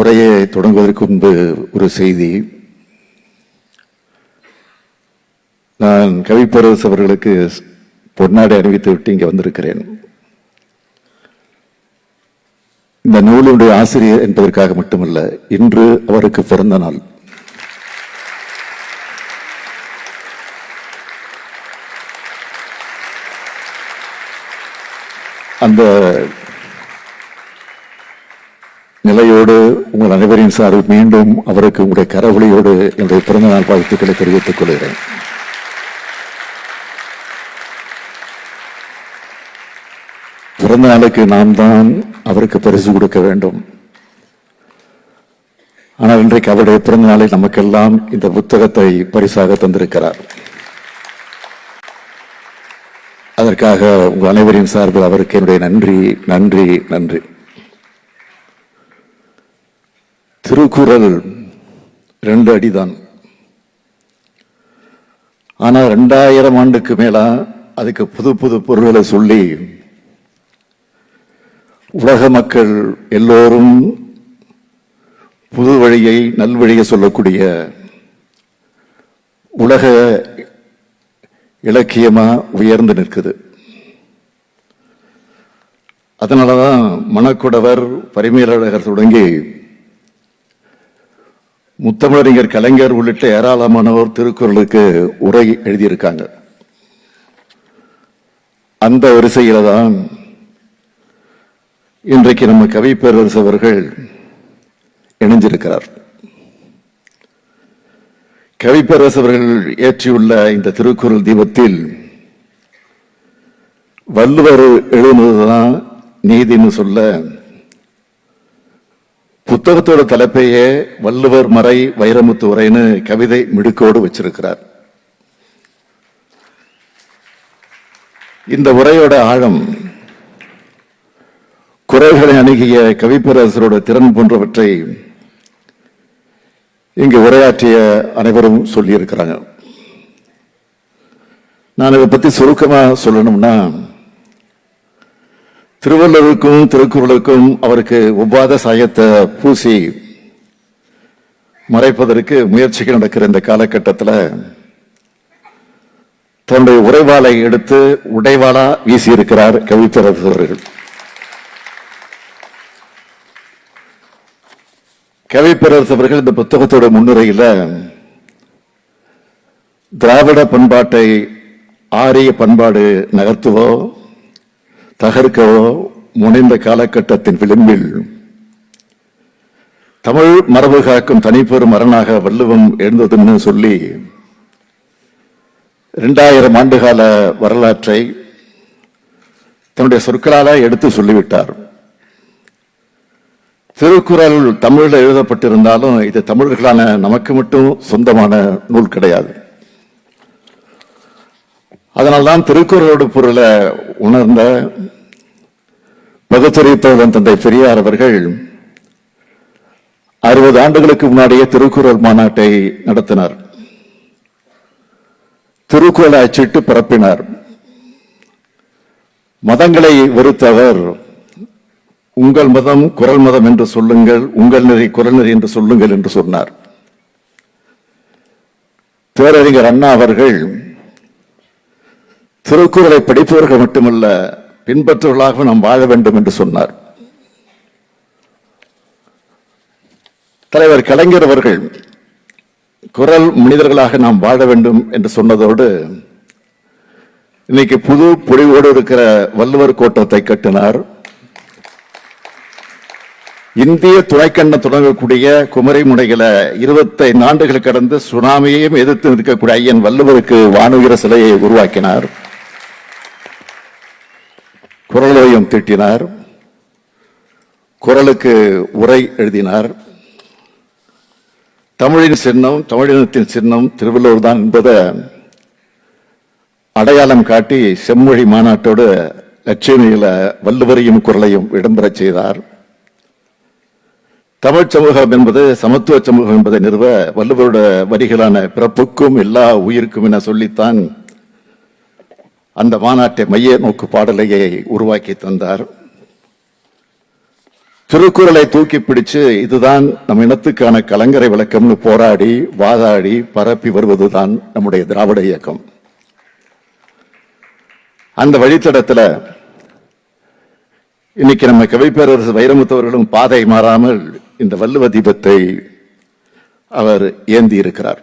உரையை தொடங்குவதற்கு முன்பு ஒரு செய்தி. நான் கவிப்பரசு அவர்களுக்கு பொன்னாடை அறிவித்து விட்டு இங்கே வந்திருக்கிறேன். இந்த நூலுடைய ஆசிரியர் என்பதற்காக மட்டுமல்ல இன்று அவருக்கு பிறந்த நாள். அந்த நிலையோடு உங்கள் அனைவரின் சார்பில் மீண்டும் அவருக்கு உங்களுடைய கரவொலியோடு என்னுடைய பிறந்த நாள் வாழ்த்துக்களை தெரிவித்துக் கொள்கிறேன். பிறந்த நாளுக்கு நாம் தான் அவருக்கு பரிசு கொடுக்க வேண்டும். ஆனால் இன்றைக்கு அவருடைய பிறந்த நாளை நமக்கெல்லாம் இந்த புத்தகத்தை பரிசாக தந்திருக்கிறார். அதற்காக உங்கள் அனைவரின் சார்பில் அவருக்கு என்னுடைய நன்றி நன்றி நன்றி. திருக்குறள் ரெண்டு அடிதான். ஆனா ரெண்டாயிரம் ஆண்டுக்கு மேலா அதுக்கு புது புது பொருள்களை சொல்லி உலக மக்கள் எல்லோரும் புது வழியை நல்வழியை சொல்லக்கூடிய உலக இலக்கியமா உயர்ந்து நிற்குது. அதனாலதான் மணக்குடவர் பரிமையாளர் தொடங்கி முத்தமிழறிஞர் கலைஞர் உள்ளிட்ட ஏராளமானவர் திருக்குறளுக்கு உரை எழுதியிருக்காங்க. அந்த வரிசையில தான் இன்றைக்கு நம்ம கவி பேரரசு அவர்கள் இணைஞ்சிருக்கிறார். கவி பேரரசு அவர்கள் ஏற்றியுள்ள இந்த திருக்குறள் தீபத்தில் வள்ளுவர் எழுதுனதுதான் நீதின்னு சொல்ல புத்தகத்தோட தலைப்பையே வள்ளுவர் மறை வைரமுத்து உரைன்னு கவிதை மிடுக்கோடு வச்சிருக்கிறார். இந்த உரையோட ஆழம் குறைகளை அணுகிய கவிப்பேரரசரோட திறன் போன்றவற்றை இங்கு உரையாற்றிய அனைவரும் சொல்லியிருக்கிறாங்க. நான் இதை பத்தி சுருக்கமா சொல்லணும்னா திருவள்ளுவருக்கும் திருக்குறளுக்கும் அவருக்கு ஒவ்வாத சாயத்தை பூசி மறைப்பதற்கு முயற்சிகள் நடக்கிற இந்த காலகட்டத்தில் தன்னுடைய உரைவாளை எடுத்து உடைவாளா வீசியிருக்கிறார் இருக்கிறார் கவிப்பரசு அவர்கள் அவர்கள் இந்த புத்தகத்தோட முன்னுரையில் திராவிட பண்பாட்டை ஆரிய பண்பாடு நகர்த்துவோ தகர்க்கவோ முனைந்த காலகட்டத்தின் விளிம்பில் தமிழ் மரபு காக்கும் தனிப்பெரும் மரணாக வள்ளுவம் எழுந்ததுன்னு சொல்லி இரண்டாயிரம் ஆண்டுகால வரலாற்றை தன்னுடைய சொற்களால எடுத்து சொல்லிவிட்டார். திருக்குறள் தமிழில் எழுதப்பட்டிருந்தாலும் இது தமிழர்களான நமக்கு மட்டும் சொந்தமான நூல் கிடையாது. அதனால்தான் திருக்குறளோடு பொருளை உணர்ந்த பகுத்தறித்தோழன் தந்தை பெரியார் அவர்கள் அறுபது ஆண்டுகளுக்கு முன்னாடியே திருக்குறள் மாநாட்டை நடத்தினார். திருக்குறளை அச்சிட்டு பரப்பினார். மதங்களை வெறுத்தவர் உங்கள் மதம் குரல் மதம் என்று சொல்லுங்கள் உங்கள் நெறி குரல் நெறி என்று சொல்லுங்கள் என்று சொன்னார். பேரறிஞர் அண்ணா அவர்கள் திருக்குறளை படிப்பவர்கள் மட்டுமல்ல பின்பற்றுவர்களாக நாம் வாழ வேண்டும் என்று சொன்னார். தலைவர் கலைஞர் அவர்கள் குரல் மனிதர்களாக நாம் வாழ வேண்டும் என்று சொன்னதோடு இன்னைக்கு புது பொழிவோடு இருக்கிற வள்ளுவர் கோட்டத்தை கட்டினார். இந்திய துணைக்கண்டம் தொடங்கக்கூடிய குமரி முனையில இருபத்தைந்து ஆண்டுகள் கடந்து சுனாமியையும் எதிர்த்து நிற்கக்கூடிய ஐயன் வள்ளுவருக்கு வானுகிற சிலையை உருவாக்கினார். குரலோயம் தீட்டினார். குரலுக்கு உரை எழுதினார். தமிழின் சின்னம் தமிழினத்தின் சின்னம் திருவள்ளுவர் தான் என்பதை அடையாளம் காட்டி செம்மொழி மாநாட்டோடு லட்சுமியில வள்ளுவரையும் குரலையும் இடம்பெறச் செய்தார். தமிழ் சமூகம் என்பது சமத்துவ சமூகம் என்பதை நிறுவ வள்ளுவரோட வரிகளான பிறப்புக்கும் எல்லா உயிருக்கும் என சொல்லித்தான் அந்த மாநாட்டை மைய நோக்கு பாடலையை உருவாக்கி தந்தார். திருக்குறளை தூக்கி பிடிச்சு இதுதான் நம் இனத்துக்கான கலங்கரை விளக்கம்னு போராடி வாதாடி பரப்பி வருவதுதான் நம்முடைய திராவிட இயக்கம். அந்த வழித்தடத்துல இன்னைக்கு நம்ம கவிப்பேரரசு வைரமுத்தவர்களும் பாதை மாறாமல் இந்த வள்ளுவ தீபத்தை அவர் ஏந்தி இருக்கிறார்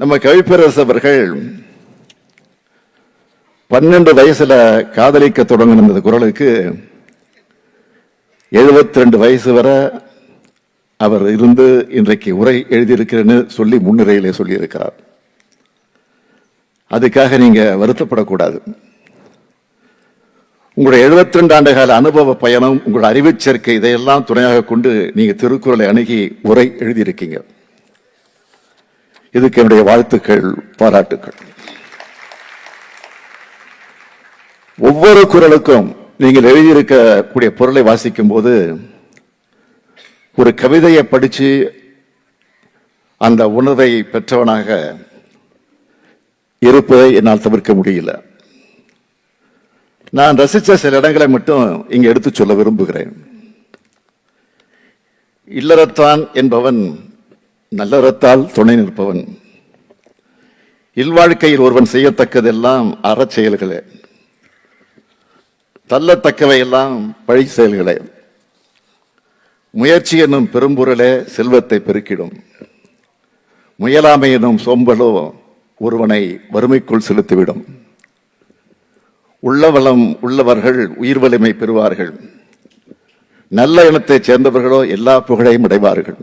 நம்ம கவிப்பேரரசு அவர்கள் பன்னெண்டு வயசுல காதலிக்க தொடங்கின இந்த குரலுக்கு 72 ரெண்டு வயசு வரை அவர் இருந்து இன்றைக்கு உரை எழுதியிருக்கிறேன்னு சொல்லி முன்னுரையிலே சொல்லியிருக்கிறார். அதுக்காக நீங்க வருத்தப்படக்கூடாது. உங்களுடைய 72 ரெண்டு ஆண்டு கால அனுபவ பயணம் உங்களுடைய அறிவு சேர்க்கை இதையெல்லாம் துணையாக கொண்டு நீங்க திருக்குறளை அணுகி உரை எழுதியிருக்கீங்க. இதுக்கு என்னுடைய வாழ்த்துக்கள் பாராட்டுக்கள். ஒவ்வொரு குரலுக்கும் நீங்கள் எழுதியிருக்கக்கூடிய பொருளை வாசிக்கும் போது ஒரு கவிதையை படித்து அந்த உணர்வை பெற்றவனாக இருப்பதை என்னால் தவிர்க்க முடியல. நான் ரசித்த சில இடங்களை மட்டும் இங்கே எடுத்து சொல்ல விரும்புகிறேன். இல்லறத்தான் என்பவன் நல்லறத்தால் துணை நிற்பவன். இல்வாழ்க்கையில் ஒருவன் செய்யத்தக்கதெல்லாம் அறச் செயல்களே. தள்ளத்தக்கவை எல்லாம் பழி செயல்களே. முயற்சி என்னும் பெரும்பொருளே செல்வத்தை பெருக்கிடும். முயலாமை எனும் சோம்பலோ ஒருவனை வறுமைக்குள் செலுத்திவிடும். உள்ளவளம் உள்ளவர்கள் உயிர் வலிமை பெறுவார்கள். நல்ல இனத்தைச் சேர்ந்தவர்களோ எல்லா புகழையும் அடைவார்கள்.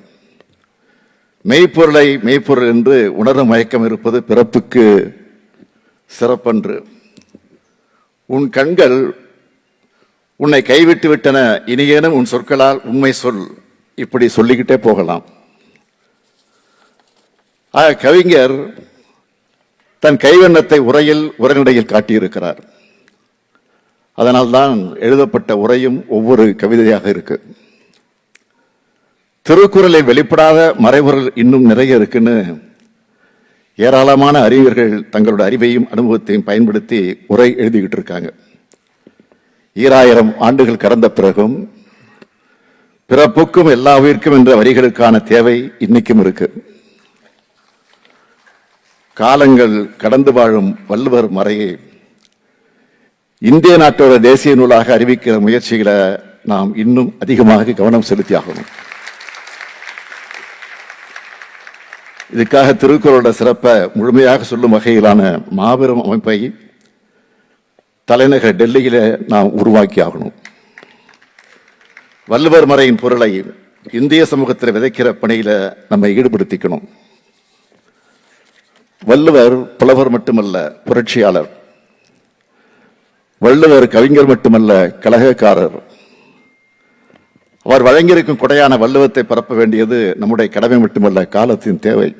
மெய்ப்பொருளை மெய்ப்பொருள் என்று உணரும் மயக்கம் இருப்பது பிறப்புக்கு சிறப்பன்று. உன் கண்கள் உன்னை கைவிட்டு விட்டன இனியேனும் உன் சொற்களால் உண்மை சொல் இப்படி சொல்லிக்கிட்டே போகலாம். ஆக கவிஞர் தன் கைவண்ணத்தை உரையில் உரைநடையில் காட்டியிருக்கிறார். அதனால்தான் எழுதப்பட்ட உரையும் ஒவ்வொரு கவிதையாக இருக்கு. திருக்குறளில் வெளிப்படாத மறைபொருள் இன்னும் நிறைய இருக்குன்னு ஏராளமான அறிஞர்கள் தங்களோட அறிவையும் அனுபவத்தையும் பயன்படுத்தி உரை எழுதிக்கிட்டு இருக்காங்க. ஈராயிரம் ஆண்டுகள் கடந்த பிறகும் பிறப்புக்கும் எல்லா உயிர்க்கும் என்ற வரிகளுக்கான தேவை இன்னைக்கும் இருக்கு. காலங்கள் கடந்து வாழும் வள்ளுவர் மறையை இந்திய நாட்டோட தேசிய நூலாக அறிவிக்கிற முயற்சிகளை நாம் இன்னும் அதிகமாக கவனம் செலுத்தி ஆகணும் இதுக்காக திருக்குறளோட சிறப்பை முழுமையாக சொல்லும் வகையிலான மாபெரும் அமைப்பை தலைநகர் டெல்லியில நாம் உருவாக்கி ஆகணும் வள்ளுவர் மறையின் பொருளை இந்திய சமூகத்தில் விதைக்கிற பணியில நம்ம ஈடுபடுத்திக்கணும். வள்ளுவர் புலவர் மட்டுமல்ல புரட்சியாளர். வள்ளுவர் கவிஞர் மட்டுமல்ல கலகக்காரர் அவர் வழங்கியிருக்கும் கொடையான வள்ளுவத்தை பரப்ப வேண்டியது நம்முடைய கடமை மட்டுமல்ல காலத்தின் தேவை.